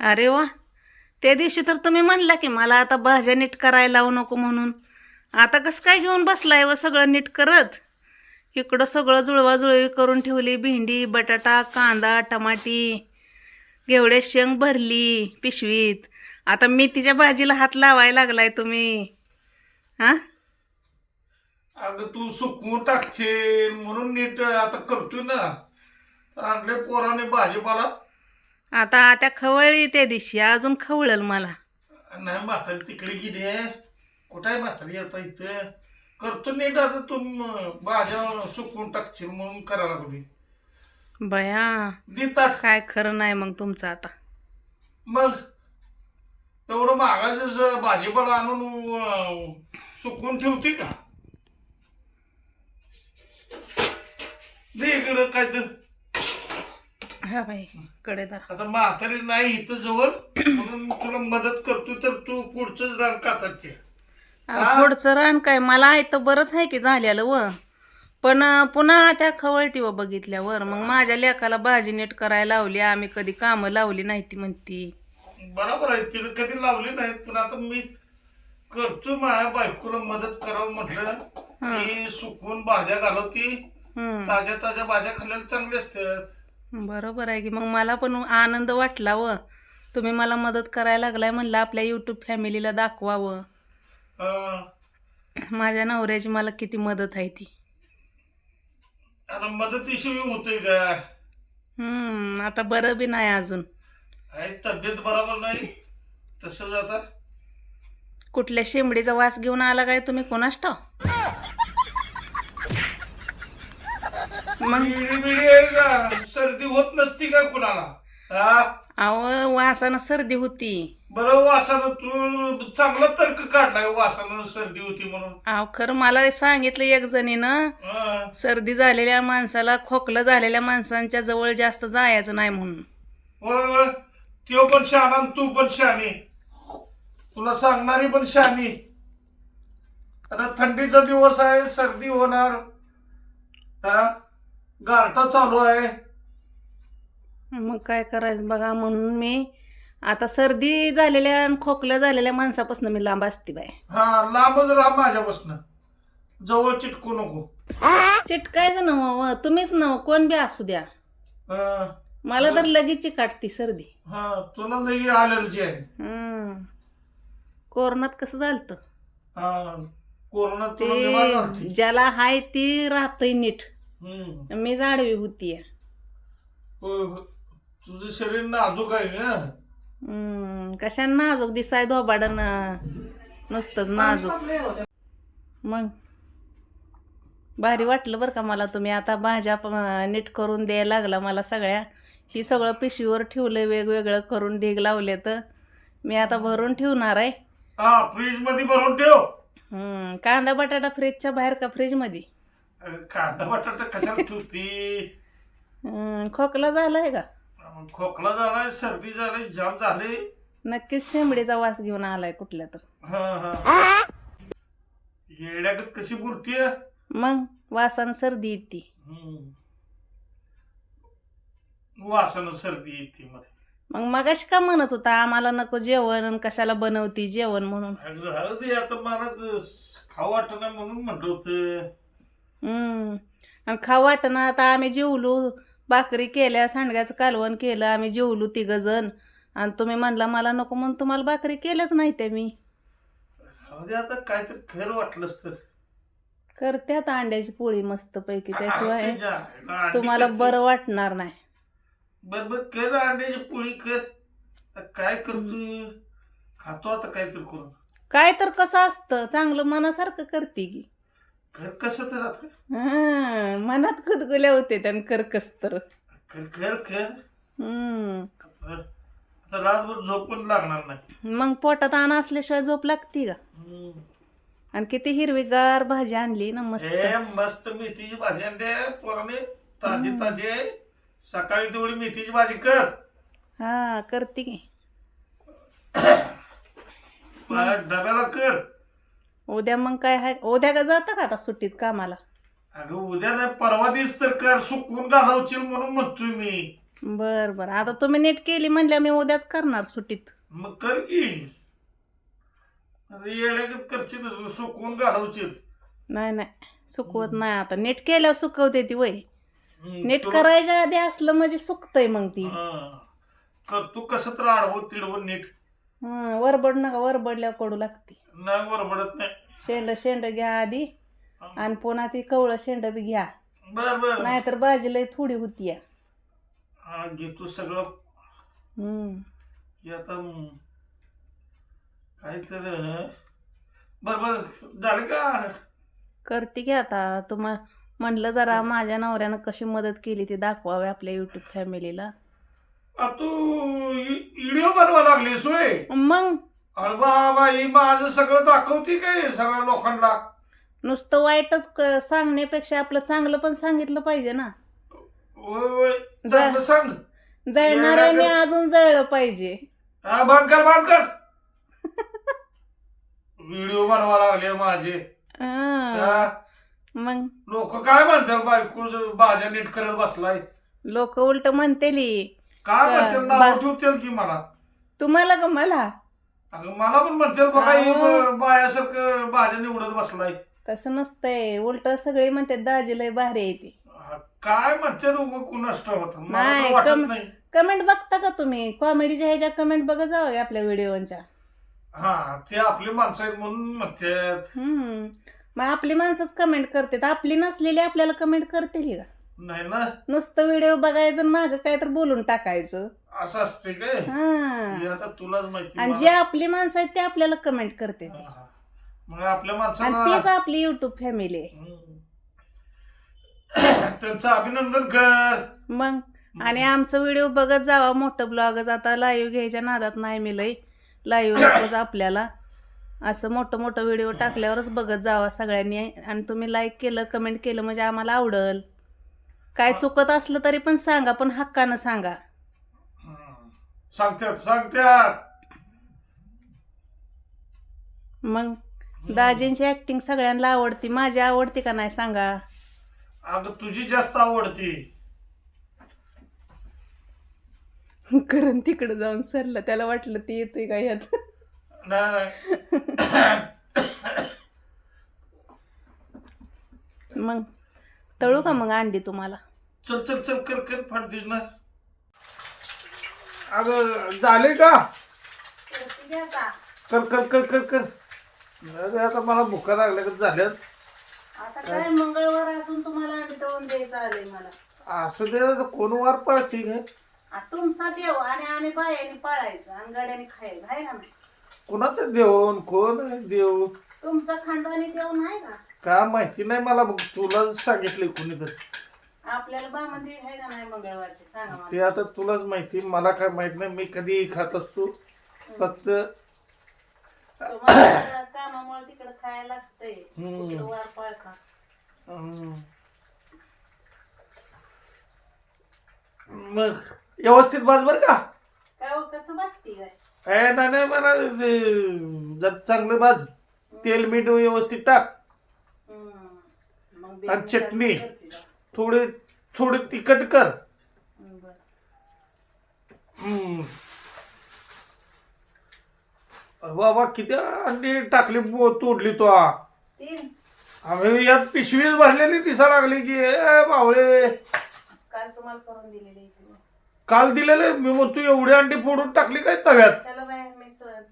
अरे वा. त्या दिवशी तर तुम्ही म्हणला की मला आता भाज्या नीट करायला लावू नको म्हणून. आता कसं काय घेऊन बसलाय व सगळं नीट करत? इकडं सगळं जुळवाजुळवी करून ठेवली भेंडी बटाटा कांदा टमाटी घेवडे शेंग भरली पिशवीत. आता मेथीच्या भाजीला हात लावायला लागलाय तुम्ही. हा अगं तू सुकवून टाकचे म्हणून नीट आता करतोय ना. आणले पोराने भाजीपाला. आता त्या खवळली त्या दिवशी अजून खवळल मला. नाही म्हातारी तिकडे गेली कुठं आहे म्हातारी आता इथं? करतो नीट आता तू म- भाज्या सुकवून टाकशील म्हणून करायला लागली बया दे ताट काय खरं नाही मग तुमचं आता. मग एवढं महागाचं भाजीपाला आणून अं, सुकवून ठेवते का? दे इकडं काय तर हा बाई. कडे धरा. आता म्हातारी नाही इथं जवळ म्हणून मी तुला मदत करतो तर तू पुढचंच रान काताचे अहो, पुढचं रान काय? मला आहे तर बरंच आहे की झालेलं व. पण अं, पुन्हा त्या खवळती व बघितल्यावर मग माझ्या लेकाला भाजी नीट करायला लावली आम्ही कधी कामं लावली नाही ती म्हणती. बरोबर आहे तिला कधी लावली नाहीत पण आता मी करतो माझ्या बायकोला मदत करावं म्हटलं की सुकवून भाज्या घालवती. हम्म, ताज्या ताज्या भाज्या खाल्ल्याला चांगल्या असतात. बरोबर आहे की. मग मला पण आनंद वाटला व. तुम्ही मला मदत करायला लागलाय म्हणलं आपल्या युट्यूब फॅमिलीला दाखवावं. माझ्या नवऱ्याची मला किती मदत आहे ती. आता मदतीशिवाय होतोय का? हम्म आता बरं बी नाही अजून. आहे तब्येत बरोबर नाही. तसंच आता. कुठल्या शेंबडीचा वास घेऊन आला काय तुम्ही कोणास मग बिडी बिडी आहे का सर्दी होत नसती का कुणाला? हा? अहो वासानं सर्दी होती. बरं वासानं तू चांगला तर्क काढलाय वासानं सर्दी होती म्हणून. अहो खरं मला सांगितलं एक जणीनं हं. सर्दी झालेल्या माणसाला खोकलं झालेल्या माणसांच्या जवळ जास्त जायचं नाही म्हणून. होय होय. त्यो पण शहाणा आणि तू पण शहाणी तुला सांगणारी पण शहाणी आता थंडीचा दिवस आहे सर्दी होणार. हा? गारठा चालू आहे मग काय करायचं बघा म्हणून मी आता सर्दी झालेल्या आणि खोकलं झालेल्या माणसापासून मी लांब असते बाय हा लांबच राहा माझ्यापासनं जवळ चिटकू नको चिटकायचं नव तुम्हीच नव कोण बी असू द्या. मला तर लगेच चिकाटती सर्दी हा तुला लई अलर्जी आहे हम्म. कोरोनात कसं झालं हा कोरोना तुला बिमार झालती. ते ज्याला हाय ती राहतय नीट. मी जाडवी होती होय, होय. तुझं शरीर नाजूक आहे ना? कशा नाजूक? दिसाय धोबाडन. नुसतंच नाजूक. मग? भारी वाटलं बरं का मला तुम्ही आता भाज्या प- नीट करून द्यायला लागला मला सगळ्या. ही सगळं पिशवीवर ठेवलं वेगवेगळं करून ढीग लावले तर. मी आता भरून ठेवणार आहे. हा फ्रीजमध्ये भरून ठेव. हम्म, कांदा बटाटा फ्रीजच्या बाहेर का फ्रीजमध्ये कांदा बटाटा कशाला ठेवती? खोकला झालाय का? अं, खोकला झालाय सर्दी झाली जाम झाले. नक्कीच शेंबडीचा वास घेऊन आलाय कुठल्या तर. हा हा. येड्यागत कशी बोलतीय? मग वासानं सर्दी येते. वासानं सर्दी येते मध्ये मग मगाशी का म्हणत होता आम्हाला नको जेवण आणि कशाला बनवती जेवण म्हणून? अगं, आता मला खाऊ वाटत म्हणून म्हटलं होतं. आणि खाऊ वाटणं आता आम्ही जेवलो भाकरी केल्या सांडग्याचं कालवण केलं आम्ही जेवलो तिघं जण आणि तुम्ही म्हणला मला नको म्हणून तुम्हाला भाकरी केल्याच नाही त्या मी. आता काय तर खर वाटलंच तर. करते आता अंड्याची पोळी मस्त पैकी त्याशिवाय तुम्हाला. बरं वाटणार नाही. बर बर कर अंड्याची पोळी कर. काय करतो खातो आता काहीतरी करून. काय तर कसं असतं चांगलं मनासारखं करते की. कर कसं तर आता. हं, मनात गुदगुल्या होते त्यानं कर कस तर. कर कर कर. हम्म. आता रातभर झोप पण लागणार नाही. मग पोटात आणा असल्याशिवाय झोप लागती का? हम्म. आणि किती हिरवीगार भाजी आणली ना मस्त. मस्त मेथीची भाजी आणते पोराने. ताजी ताजी. सकाळी तेवढी मेथीची भाजी कर. हा करते की. डब्याला कर. उद्या मग काय आहे उद्या का जाता का आता सुट्टीत कामाला? अगं उद्या नाही परवा दिवस तर कर सुकवून घालवशील म्हणून म्हणतोय मी. बर बर. आता तुम्ही नीट केली म्हणल्या मी उद्याच करणार सुट्टीत. मग कर की. आता येड्यागत करशील सुकवून घालवशील. नाही नाही. सुकवत नाही आता. नीट केल्यावर सुकवते ती वय. हम्म, नीट तुला- करायच्या आधी असलं म्हणजे सुकतय मग ती. हा. कर तू कसं तर आडवं तिडवं नीट. हं, वरबड नका वरबडल्यावर कडू लागते. नाही वरबडत नाही. शेंड शेंड घ्या आधी आणि पुन्हा ती कवळं शेंड बी घ्या. बर बर. नाहीतर भाजी लय थोडी होती या. हा घे तू सगळं. हम्म. हे आता काय तर? बर बर झालं का? करते की आता. तुम्हा म्हणलं जरा माझ्या नवऱ्यानं कशी मदत केली ती दाखवावी आपल्या युट्यूब फॅमिलीला आ, तू व्हिडिओ बनवा लागली सोय. मग? अरे बाबा ही माझं सगळं दाखवते काय सगळ्या लोकांना? नुसतं वाईटच क- सांगण्यापेक्षा आपलं चांगलं पण सांगितलं पाहिजे ना. होय होय. चांगलं सांग. जळणाऱ्याने अजून जळलं पाहिजे. हा बंद कर बंद कर. व्हिडिओ बनवा लागले माझे. हं. मग? लोक काय म्हणतात बायको भाज्या नीट करत बसलाय? लोक उलट म्हणतेली काय म्हणतात बा- नाव ठेवतील की मला. तुम्हाला का मला? अगं मला पण म्हणतील बघा ही अहो. ब- बायासारखं भाज्या निवडत बसलाय. तसं नसतंय. उलट सगळे म्हणते दाजी लय भारी आहे ती. हा, काय म्हणतात उगं कुणाष्ट होत? मला नाही, तर वाटत कम- नाही. कमेंट बघता का तुम्ही? कॉमेडीच्या ह्याच्या कमेंट बघा जावं की आपल्या व्हिडिओच्या. हा ते आपली माणसं आहेत म्हणून म्हणतात. हम्म. मग आपली माणसंच कमेंट करतात. आपली नसलेली आपल्याला कमेंट करतील का? नाही ना? नुसतं व्हिडिओ बघायचं माग काय तर बोलून टाकायचं. असं असते काय? हा. हे आता तुलाच माहिती आणि मला. जे आपली माणसं आहेत ते आपल्याला कमेंट करते हा, हा. मग आपल्या आणि माणसाला तेच आपली युट्यूब फॅमिली आहे. हम्म. त्यांचं अभिनंदन कर. मग? आणि आमचं व्हिडिओ बघत जावा मोठं ब्लॉगच आता लाईव्ह घ्यायच्या नादात नाही मी लई लाईव्ह नकोच आपल्याला. असं मोठं मोठं व्हिडिओ टाकल्यावरच बघत जावा सगळ्यांनी. आणि तुम्ही लाईक केलं कमेंट केलं म्हणजे आम्हाला आवडल. काय चुकत असलं तरी पण सांगा पण हक्कानं सांगा. सांगतात सांगतात. मग दाजींची ऍक्टिंग सगळ्यांना आवडती माझी आवडती का नाही सांगा? अगं तुझी जास्त आवडती. करण तिकडे जाऊन सरलं त्याला वाटलं ते येते का यात? नाही नाही. मग तळू का मग अंडी तुम्हाला? चल चल चल कर कर फाटतीस ना अगं झाले का? कर कर कर कर कर. अरे आता मला भुका लागल्या का झाल्यात? आता काय मंगळवार असून तुम्हाला अंडी तळून द्यायचं आलंय मला. असं दे आता कोण वार पाळते काय आ, तुमचा देव आणि आम्ही बायाने पाळायचं आणि गाड्याने खायचं आहे का नाही? कोणाचं देऊन कोण आहे देव? तुमचा खानदानी देव नाही का? का माहिती नाही मला बघ तुलाच सांगितलंय कोणी तर आपल्याला बामन देवी आहे का नाही मंगळवारची? सांगा मला. ते आता तुलाच माहिती मला काय माहीत नाही मी कधी खात असतो. फक्त तुम्हाला कामामुळे तिकडे खायला लागतंय. हम्म. कुठलं वार पाळता हम्म. मग व्यवस्थित बाज बर का? काय कच बसती काय? ए नाही नाही मला ते जर चांगलं बाज तेल मीठ व्यवस्थित टाक. आणि चटणी. थोडे थोडे तिखट कर. बाबा किती अंडी टाकली तोडली तो. आम्ही यात पिशवीच भरलेली दिसा लागली की बावळे. काल तुम्हाला करून दिलेली. काल दिलेले? मी म्हणतो एवढी अंडी फोडून टाकली काय तव्यात?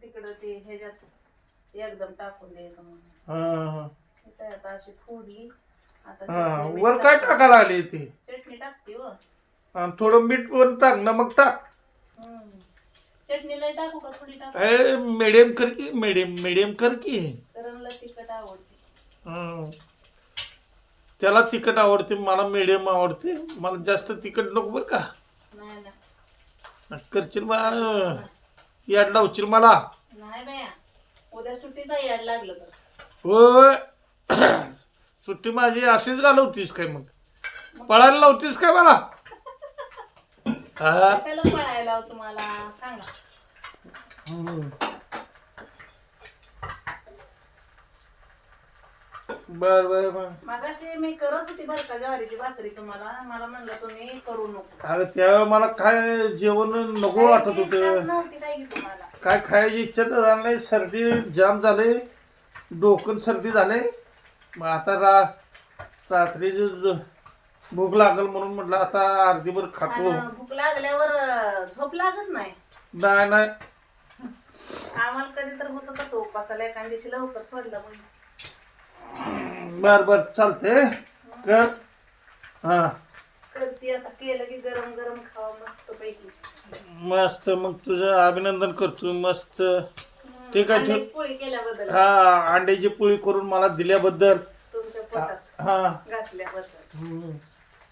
तिकडं ते ह्याच्यात एकदम टाकून द्यायचं म्हणून. हा, हे. अशी फोडली. हा. वर काय टाक- टाकायला आली ती? चटणी टाकते व. आणि थोडं मीठ पण टाक हम्म. चटणीला टाकू का थोडी टाकू? ए मिडियम कर की मिडियम मिडियम कर की. करणला तिखट आवडते. त्याला तिखट आवडते मला मिडियम आवडते. मला जास्त तिखट नको बरं का. नाही ना करशील बा. याड लावशील मला. नाही बाया. उद्या सुट्टीचा याड लागलं तर. होय. सुट्टी माझी अशीच घालवतीस काय मग? पळायला लावतीस काय मला? हा? कशाला पळायला हो तुम्हाला? सांगा. बर बर बर. मगाशी मी करत होती बरं का ज्वारीची भाकरी तुम्हाला. मला म्हणलं तुम्ही करू नको. अगं त्यावेळेला मला काय जेवण नको वाटत खायची होतं नव्हती काय की तुम्हाला. काय खायची इच्छा तर झाली नाही. सर्दी जाम झाले. डोकं सर्दी झाले. मग आता रा रात्रीची भूक लागल म्हणून म्हटलं आता अर्धीभर खातो. आणि भूक लागल्यावर झोप लागत नाही. नाही नाही. आम्हाला कधी तर होतं तसं उपासाला एखाद्या दिवशी लवकर सोडलं म्हणजे बर बर चालते कर. हा. आता केलं की गरम गरम खावा मस्त पैकी मस्त मग तुझं अभिनंदन करतो मस्त. ठीक आहे ठीक अंड्याची पोळी केल्याबद्दल. हा अंड्याची पोळी करून मला दिल्याबद्दल. तुमच्या पोटात हा. घातल्याबद्दल. हम्म.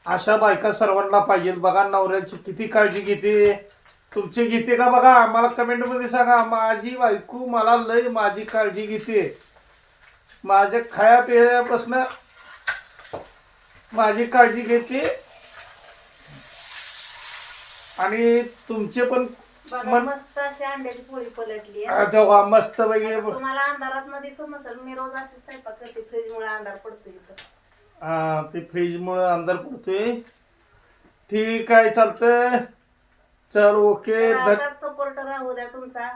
अशा बायका सर्वांना पाहिजेत. बघा नवऱ्याची किती काळजी घेते. तुमची घेते का बघा? मला कमेंटमध्ये सांगा. माझी बायको मला लय माझी काळजी घेते. माझ्या खाया पियापासून माझी काळजी घेते. आणि तुमचे पण बघा मन मस्त अशी अंड्याची पोळी पलटली तेव्हा मस्त पैकी तुम्हाला अंधारात दिसत नसेल मी रोज असे स्वयंपाक करते फ्रीज मुळे अंधार पडतो इथं. हा ते फ्रीज मुळे अंधार पडतोय. ठीक आहे चालतंय. चल ओके. तर धन- असाच सपोर्ट राहू द्या तुमचा.